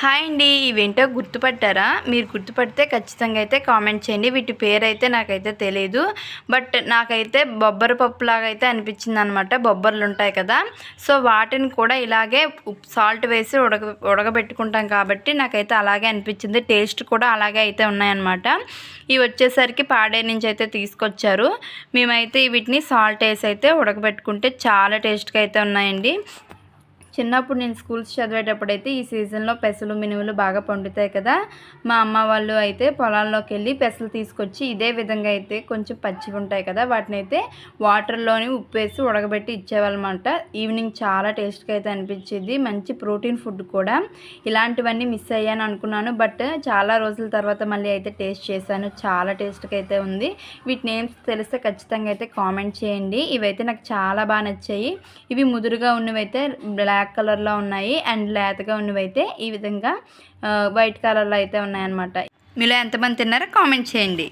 Hi అండి ఇవేంటో గుర్తుపట్టారా? మీరు గుర్తుపడితే ఖచ్చితంగా అయితే కామెంట్ చేయండి. వీటి పేరు అయితే నాకైతే తెలియదు బట్ నాకైతే బొబ్బరి పప్పు లాగా అయితే అనిపించింది అనమాట బొబ్బర్లు ఉంటాయి కదా. సో వాటిని కూడా ఇలాగే సాల్ట్ వేసి ఉడక ఉడకబెట్టుకుంటాం కాబట్టి నాకైతే అలాగే అనిపించింది. టేస్ట్ కూడా అలాగే అయితే ఉన్నాయన్నమాట. ఇవి వచ్చేసరికి పాడే నుంచి అయితే తీసుకొచ్చారు. మేమైతే వీటిని సాల్ట్ వేసి అయితే ఉడకబెట్టుకుంటే చాలా టేస్ట్గా అయితే ఉన్నాయండి. చిన్నప్పుడు నేను స్కూల్స్ చదివేటప్పుడు అయితే ఈ సీజన్లో పెసలు మినుములు బాగా పండుతాయి కదా. మా అమ్మ వాళ్ళు అయితే పొలాల్లోకి వెళ్ళి పెసలు తీసుకొచ్చి ఇదే విధంగా అయితే కొంచెం పచ్చివి ఉంటాయి కదా వాటిని అయితే వాటర్లోని ఉప్పు వేసి ఉడకబెట్టి ఇచ్చేవాళ్ళమాట. ఈవినింగ్ చాలా టేస్ట్గా అయితే అనిపించేది. మంచి ప్రోటీన్ ఫుడ్ కూడా. ఇలాంటివన్నీ మిస్ అయ్యాను అనుకున్నాను. బట్ చాలా రోజుల తర్వాత మళ్ళీ అయితే టేస్ట్ చేశాను. చాలా టేస్ట్గా అయితే ఉంది. వీటి నేమ్స్ తెలిస్తే ఖచ్చితంగా అయితే కామెంట్ చేయండి. ఇవైతే నాకు చాలా బాగా నచ్చాయి. ఇవి ముదురుగా ఉన్నవైతే బ్లాక్ కలర్లో ఉన్నాయి అండ్ లేతగా ఉన్నవైతే ఈ విధంగా వైట్ కలర్లో అయితే ఉన్నాయన్నమాట. మీలో ఎంతమంది తిన్నారో కామెంట్ చేయండి.